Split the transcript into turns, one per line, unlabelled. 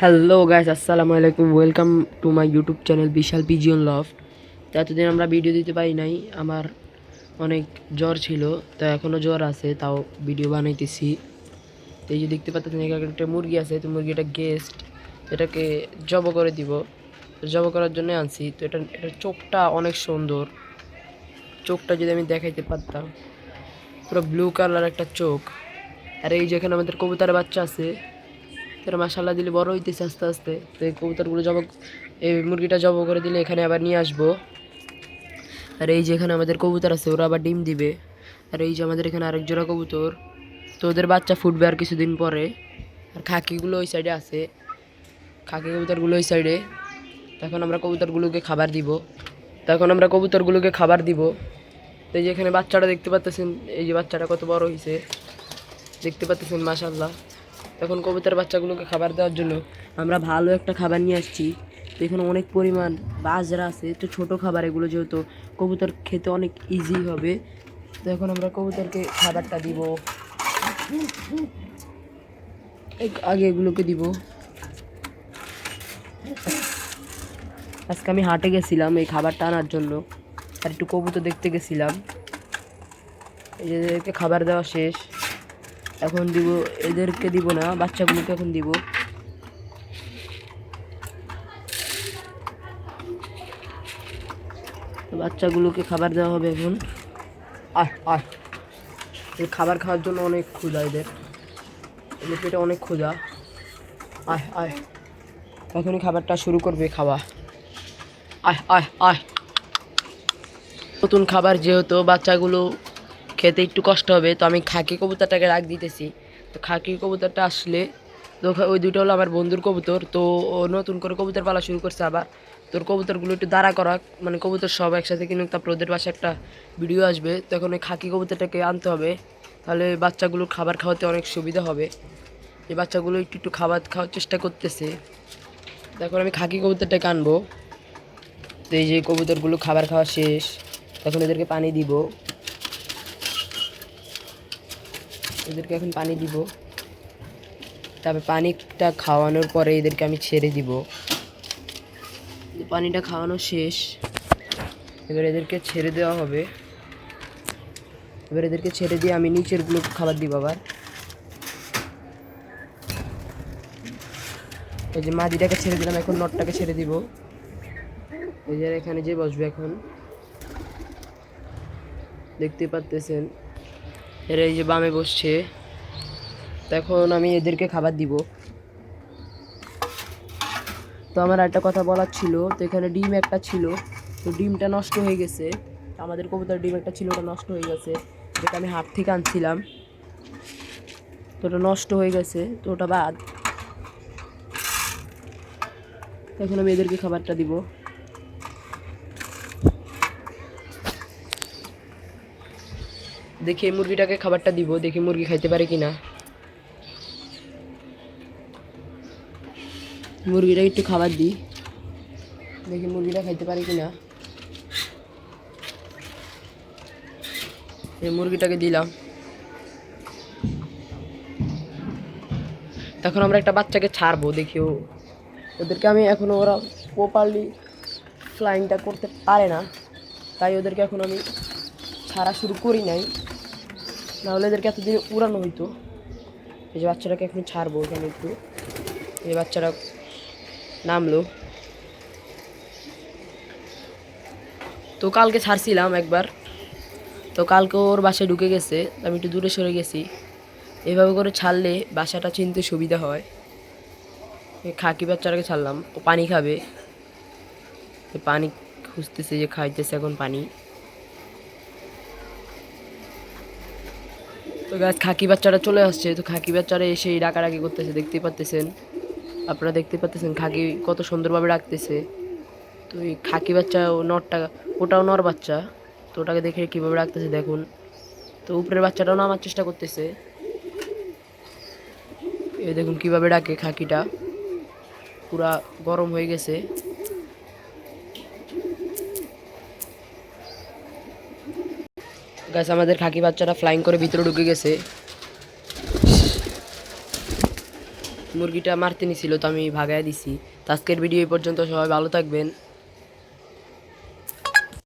Hello guys আসসালামু আলাইকুম। Welcome to my YouTube channel Bishal pigeon loft তো এতদিন আমরা ভিডিও দিতে পারি নাই। আমার অনেক জ্বর ছিল, তো এখনও জ্বর আছে, তাও ভিডিও বানাইতেছি। তো এই যে দেখতে পাচ্ছেন, এখানে একটা মুরগি আছে, তো মুরগিটা গেস্ট এটাকে জব করে দিব। জব করার জন্য আনছি। তো এটা এটার চোখটা অনেক সুন্দর। চোখটা যদি আমি দেখাইতে পারতাম, পুরো ব্লু কালার একটা চোখ। আর এই যেখানে আমাদের কবুতরের বাচ্চা আছে তারা মাসাল্লাহ দিলে বড় হইতেছে আস্তে আস্তে। তো এই কবুতরগুলো জব এই মুরগিটা জব করে দিলে এখানে আবার নিয়ে আসব। আর এই যে এখানে আমাদের কবুতর আছে, ওরা আবার ডিম দিবে। আর এই যে আমাদের এখানে আরেক জোড়া কবুতর। তো ওদের বাচ্চা ফুটবে আর কিছুদিন পরে। আর খাকিগুলো ওই সাইডে আছে। খাকি কবুতরগুলো ওই সাইডে। তখন আমরা কবুতরগুলোকে খাবার দিব। তখন আমরা কবুতরগুলোকে খাবার দিব। তো এই যে এখানে বাচ্চাটা দেখতে পাচ্ছেন এই যে বাচ্চাটা কত বড় হয়েছে দেখতে পাচ্ছেন মাশাল্লাহ তখন কবুতর বাচ্চাগুলোকে খাবার দেওয়ার জন্য আমরা ভালো একটা খাবার নিয়ে আসছি। তো এখানে অনেক পরিমাণ বাজরা আছে, তো ছোট খাবার এগুলো যেহেতু কবুতর খেতে অনেক ইজি হবে। তো এখন আমরা কবুতরকে খাবারটা দিব। আগে এগুলোকে দিব। আজকে আমি হাটে গেছিলাম এই খাবারটা আনার জন্য, আর একটু কবুতর দেখতে গেছিলাম। এই যে খাবার দেওয়া শেষ। এখন দিব, এদেরকে দিব না, বাচ্চাগুলোকে এখন দিব। বাচ্চাগুলোকে খাবার দেওয়া হবে এখন। আয় আয় খাবার খাওয়ার জন্য অনেক ক্ষুধা এদের। এদের পেটে অনেক ক্ষুধা। আয় আয় এখনই খাবারটা শুরু করবে খাওয়া। আয় আয় আয় নতুন খাবার যেহেতু বাচ্চাগুলো খেতে একটু কষ্ট হবে, তো আমি খাকি কবুতরটাকে রাখ দিতেছি। তো খাকি কবুতরটা আসলে, তো ওই দুটো হলো আমার বন্ধুর কবুতর, তো ও নতুন করে কবুতর পালা শুরু করছে আবার। তোর কবুতরগুলো একটু দাঁড়া করা মানে কবুতর সব একসাথে কিনুক তারপর ওদের পাশে একটা ভিডিও আসবে। তখন ওই খাকি কবুতরটাকে আনতে হবে, তাহলে বাচ্চাগুলো খাবার খাওয়াতে অনেক সুবিধা হবে। এই বাচ্চাগুলো একটু একটু খাবার খাওয়ার চেষ্টা করতেছে। তখন আমি খাকি কবুতরটাকে আনব। তো এই যে কবুতরগুলো খাবার খাওয়া শেষ তখন এদেরকে পানি দিব। এদেরকে এখন পানি দিব। তারপর পানিটা খাওয়ানোর পরে এদেরকে আমি ছেড়ে দিব। পানিটা খাওয়ানো শেষ, এবার এদেরকে ছেড়ে দেওয়া হবে। এবার এদেরকে ছেড়ে দিয়ে আমি নিচেরগুলো খাবার দিব আবার। এই যে মাদিটাকে ছেড়ে দিলাম, এখন নটটাকে ছেড়ে দিব। এই যে এখানে যে বসবে এখন। দেখতে পারতেছেন? এরা এই যে বামে বসছে। তখন আমি এদেরকে খাবার দিব। তো আমার একটা কথা বলার ছিল, তো এখানে ডিম একটা ছিল, তো ডিমটা নষ্ট হয়ে গেছে। আমাদের কবুতর ডিম একটা ছিল, ওটা নষ্ট হয়ে গেছে, যেটা আমি হাট থেকে আনছিলাম। তো ওটা নষ্ট হয়ে গেছে, তো ওটা বাদ। এখন আমি এদেরকে খাবারটা দিব। দেখি এই মুরগিটাকে খাবারটা দিব, দেখি মুরগি খাইতে পারে কিনা। মুরগিটা একটু খাবার দিই। দেখি মুরগিটা খাইতে পারে কিনা। এই মুরগিটাকে দিলাম। তখন আমরা একটা বাচ্চাকে ছাড়বো, দেখি ও ওদেরকে আমি এখনও ওরা প্রপারলি ফ্লাইংটা করতে পারে না। তাই ওদেরকে এখন আমি ছাড়া শুরু করি নাই। নাহলে এদেরকে এতদিন উড়ানো হইতো। এই যে বাচ্চাটাকে এখন ছাড়বো এখানে একটু। এই বাচ্চাটা নামলো। তো কালকে ছাড়ছিলাম একবার। তো কালকে ওর বাসায় ঢুকে গেছে, আমি একটু দূরে সরে গেছি। এভাবে করে ছাড়লে বাসাটা চিনতে সুবিধা হয়। খাকি বাচ্চাটাকে ছাড়লাম। ও পানি খাবে। পানি খুঁজতেছে যে খাইতেছে এখন পানি। তো গাছ খাকি বাচ্চাটা চলে আসছে। তো খাকি বাচ্চারা এসে ডাকাডাকি করতেছে দেখতে পাচ্তেছেন আপনারা দেখতে পাচ্তেছেন খাকি কত সুন্দরভাবে রাখতেছে তো এই খাকি বাচ্চা ও নরটা, ওটাও নর বাচ্চা। তো ওটাকে দেখে কীভাবে রাখতেছে দেখুন। তো উপরের বাচ্চাটাও নামার চেষ্টা করতেছে। এ দেখুন কীভাবে ডাকে খাকিটা। পুরা গরম হয়ে গেছে। গাছ আমাদের খাকি বাচ্চাটা ফ্লাইং করে ভিতরে ঢুকে গেছে। মুরগিটা মারতে নিছিল, তো আমি ভাগায় দিছি। আজকের ভিডিও এই পর্যন্ত, সবাই ভালো থাকবেন।